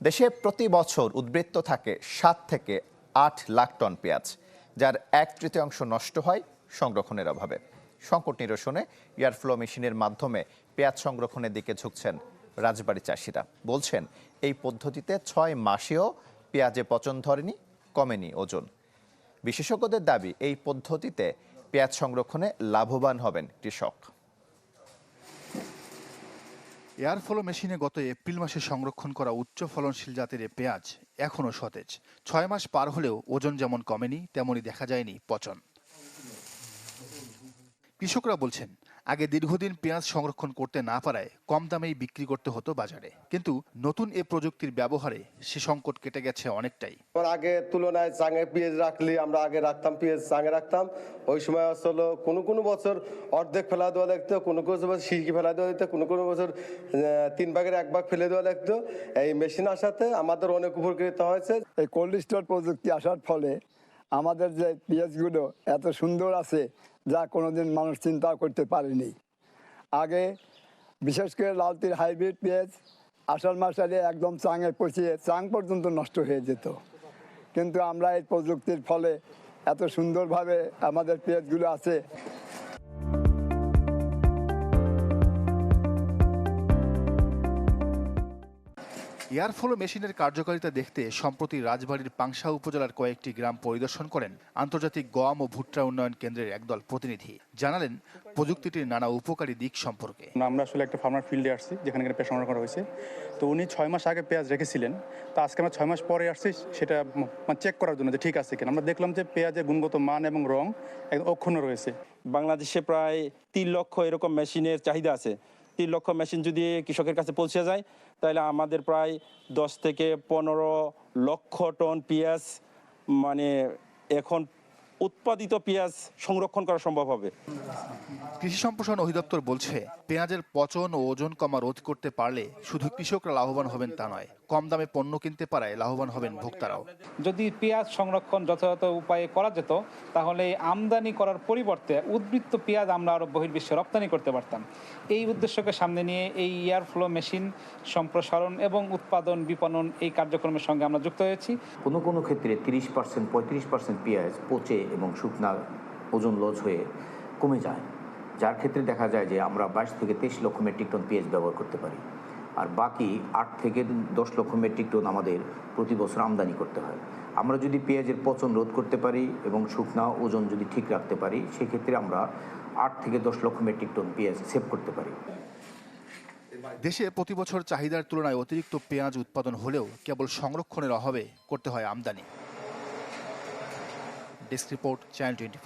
দেশে প্রতি বছর উদ্বৃত্ত থাকে সাত থেকে আট লাখ টন পেঁয়াজ, যার এক তৃতীয়াংশ নষ্ট হয় সংরক্ষণের অভাবে। সংকট নিরসনে এয়ারফ্লো মেশিনের মাধ্যমে পেঁয়াজ সংরক্ষণের দিকে ঝুঁকছেন রাজবাড়ী চাষিরা। বলছেন, এই পদ্ধতিতে ছয় মাসেও পেঁয়াজে পচন ধরেনি, কমেনি ওজন। বিশেষজ্ঞদের দাবি, এই পদ্ধতিতে পেঁয়াজ সংরক্ষণে লাভবান হবেন কৃষক। এয়ারফ্লো মেশিনে গত এপ্রিল মাসে সংরক্ষণ করা উচ্চ ফলনশীল জাতের পেঁয়াজ এখনও সতেজ। ছয় মাস পার হলেও ওজন যেমন কমেনি, তেমনই দেখা যায়নি পচন। কৃষকরা বলছেন আগে দীর্ঘদিন পেঁয়াজ সংরক্ষণ করতে না পারায় কম দামেই বিক্রি করতে হতো বাজারে। কিন্তু নতুন এ প্রযুক্তির ব্যবহারে সে সংকট কেটে গেছে অনেকটাই। আমার আগে তুলনায় চাঙে পেঁয়াজ রাখলে আমরা আগে রাখতাম পেঁয়াজ চাঙে রাখতাম। ওই সময় আসলে কোনো কোনো বছর অর্ধেক ফেলা দেওয়া লাগতো কোনো কোনো বছর সিরকি ফেলা দেওয়া দিত কোনো কোনো বছর তিন ভাগের এক ভাগ ফেলে দেওয়া লাগতো এই মেশিন আসাতে আমাদের অনেক উপকৃত হয়েছে। এই কোল্ড স্টোর প্রযুক্তি আসার ফলে আমাদের যে পেঁয়াজগুলো এত সুন্দর আছে, যা কোনোদিন মানুষ চিন্তা করতে পারেনি। আগে বিশেষ করে লালতির হাইব্রিড পেঁয়াজ আষাঢ় মাস আগে একদম চাঙে পচিয়ে চাং পর্যন্ত নষ্ট হয়ে যেত। কিন্তু আমরা এই প্রযুক্তির ফলে এত সুন্দরভাবে আমাদের পেঁয়াজগুলো আছে এয়ারফ্লো মেশিনের কার্যকারিতা দেখতে সম্প্রতি রাজবাড়ির পাংশা উপজেলার কয়েকটি গ্রাম পরিদর্শন করেন আন্তর্জাতিক গম ও ভুট্টা উন্নয়ন কেন্দ্রের একদল প্রতিনিধি। জানালেন প্রযুক্তিটির নানা উপকারী দিক সম্পর্কে। আমরা আসলে একটা ফার্মার ফিল্ডে আসছি যেখানে পেঁয়াজ সংরক্ষণ করা হয়েছে। তো উনি ছয় মাস আগে পেঁয়াজ রেখেছিলেন। তা আজকে আমরা ছয় মাস পরে আসছি সেটা চেক করার জন্য যে ঠিক আছে কিনা। আমরা দেখলাম যে পেঁয়াজের গুণগত মান এবং রং একদম অক্ষুণ্ণ রয়েছে। বাংলাদেশে প্রায় তিন লক্ষ এরকম মেশিনের চাহিদা আছে। তিন লক্ষ মেশিন যদি কৃষকের কাছে পৌঁছে যায়, তাহলে আমাদের প্রায় দশ থেকে পনেরো লক্ষ টন পেঁয়াজ মানে এখন উৎপাদিত পেঁয়াজ সংরক্ষণ করা সম্ভব হবে। কৃষি সম্প্রসারণ অধিদপ্তর বলছে, পেঁয়াজের পচন ও ওজন কমা রোধ করতে পারলে শুধু কৃষকরা লাভবান হবেন তা নয়। কম দামে পণ্য কিনতে পারায় লাভবান হবেন ভোক্তারাও। যদি পেঁয়াজ সংরক্ষণ যথাযথ উপায়ে করা যেত তাহলে আমদানি করার পরিবর্তে উদ্বৃত্ত পেঁয়াজ আমরা আরও বহির্বিশ্বে রপ্তানি করতে পারতাম। এই উদ্দেশ্যকে সামনে নিয়ে এই এয়ার ফ্লো মেশিন সম্প্রসারণ এবং উৎপাদন বিপণন এই কার্যক্রমের সঙ্গে আমরা যুক্ত হয়েছি। কোনো কোনো ক্ষেত্রে তিরিশ পার্সেন্ট পঁয়ত্রিশ পার্সেন্ট পেঁয়াজ পচে এবং শুকনা ওজন লজ হয়ে কমে যায়। যার ক্ষেত্রে দেখা যায় যে আমরা বাইশ থেকে তেইশ লক্ষ মেট্রিক টন পেঁয়াজ ব্যবহার করতে পারি। আর বাকি আট থেকে দশ লক্ষ মেট্রিক টন আমাদের প্রতি বছর আমদানি করতে হয়। আমরা যদি পেঁয়াজের পচন রোধ করতে পারি এবং শুকনা ওজন যদি ঠিক রাখতে পারি, সেক্ষেত্রে আমরা আট থেকে দশ লক্ষ মেট্রিক টন পেঁয়াজ সেভ করতে পারি। দেশে প্রতি বছর চাহিদার তুলনায় অতিরিক্ত পেঁয়াজ উৎপাদন হলেও কেবল সংরক্ষণের অভাবে করতে হয় আমদানি। Desk report, channel twenty